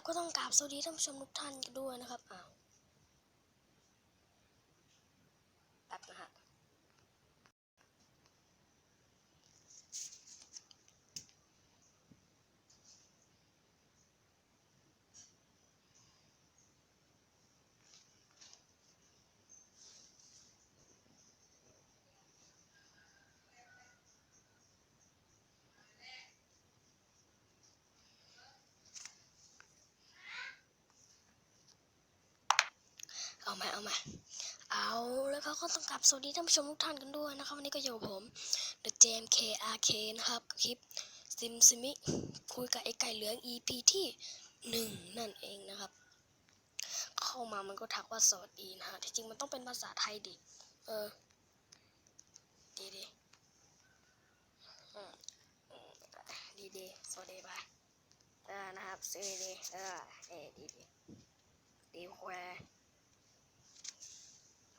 ับก็ต้องกราบสวัสดีท่านผู้ชมทุกท่านกันด้วยนะครับอ้าว เอามาเอามา เอาแล้วก็ต้องกราบสวัสดีท่านผู้ชมทุกท่านกันด้วยนะครับวันนี้ก็อยู่กับผม The JMK RK นะครับคลิปซิมซิมิคุยกับไอ้ไก่เหลือง EP ที่หนึ่งนั่นเองนะครับ เข้ามามันก็ทักว่าสวัสดีนะฮะที่จริงมันต้องเป็นภาษาไทยดิเออดีดีดีดีสวัสดีไปเออนะครับสวัสดีเออเออดีดีดีแคว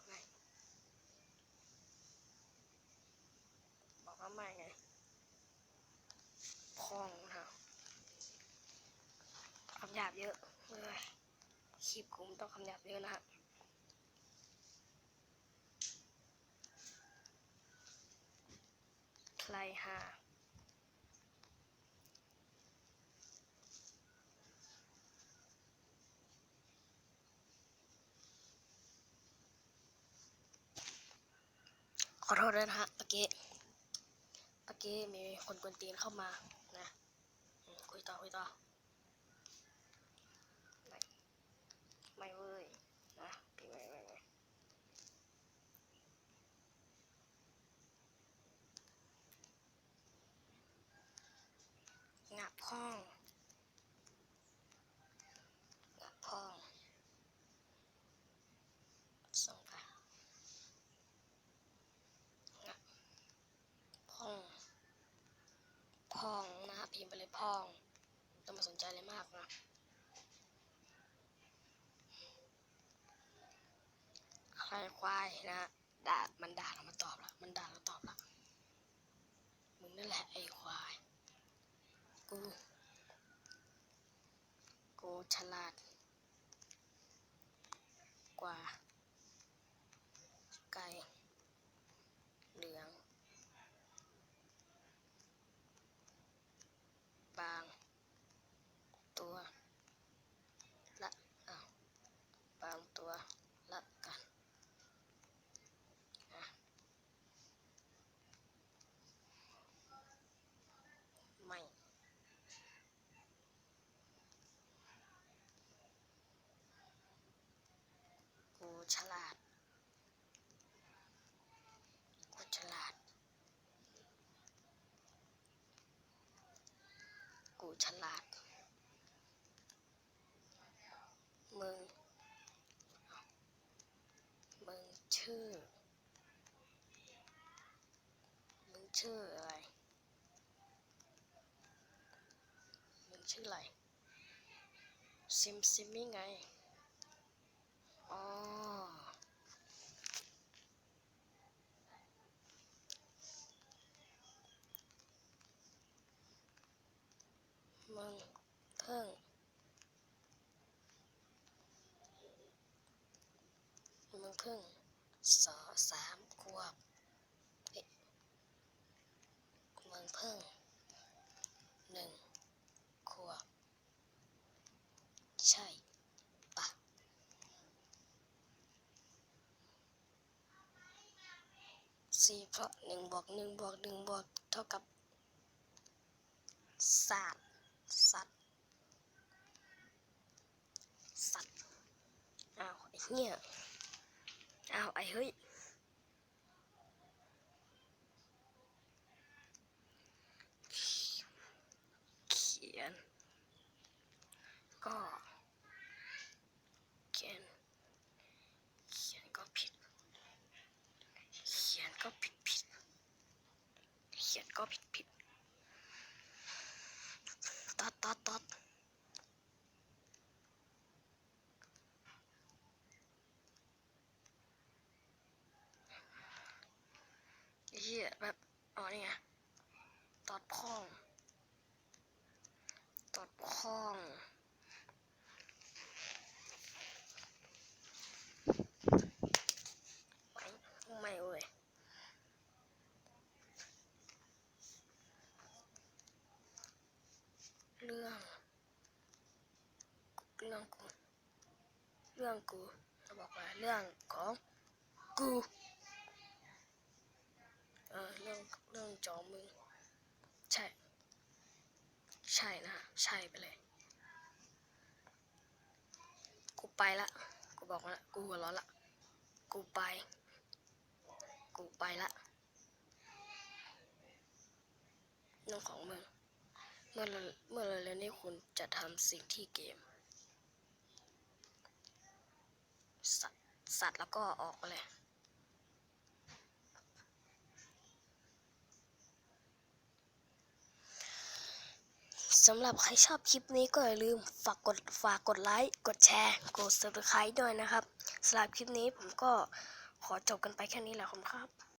ไม่บอกว่าไม่ไงพองนะคำหยา บเยอะเลยคลิปกูมันต้องคำหยาบเยอะนะฮะใครหาขอโทษด้วยนะฮะเมื่อกี้เมื่อกี้มีคนกวนตีนเข้ามานะ คุยต่อ คุยต่อไม่ ไม่เว้ยนะพี่ไม่ไม่ไม่งับห้องงับห้องส่งไปงับห้องพองนะพิมพ์ไปเลยพอง ต้องมาสนใจอะไรมากนะ ควายควายนะฮะด่ามันด่าเรามาตอบละมันด่าเราตอบละมึงนั่นแหละไอ้ควาย กู กูฉลาด กว่า ไก่ เหลือง บาง ตัว ละอ้าวบางตัว ละกันอะไม่ กู ฉลาดกูฉลาดกูฉลาด มึง มึงชื่อ มึงชื่ออะไร มึงชื่ออะไร ซิมซิมมี่ไง อ๋อ มึงเพิ่ง มึงเพิ่งสอสามขวบเอ๊ะมึงเพิ่งหนึ่งขวบ ใช่ปะสี่เพราะหนึ่งบวกหนึ่งบวกหนึ่งบวกเท่ากับศาสตร์สัตว์สัตว์อ้าวเหี้ย อ้าวไอ้เฮ้ยเขียน ก็เขียนเขียนก็ผิดเขียนก็ผิดผิดเขียนก็ผิดผิดตัดตัดตัด แบบอ๋อนี่ไงตอดข้องตอดข้องไม่ไม่เว้ยเรื่องเรื่องกูเรื่องกูจะบอกว่าเรื่องของกู จอมึง ใช่ ใช่นะ ใช่ไปเลย กูไปละ กูบอกละ กูหัวร้อนละ กูไป กูไปละเรื่องของมึง เมื่อเมื่อเร็วๆนี้คุณจะทำสิ่งที่เกม สัตว์สัตว์แล้วก็ออกไปเลย สำหรับใครชอบคลิปนี้ก็อย่าลืมฝากกดฝากกดไลค์กดแชร์กด subscribe ด้วยนะครับสำหรับคลิปนี้ผมก็ขอจบกันไปแค่นี้แหละครับ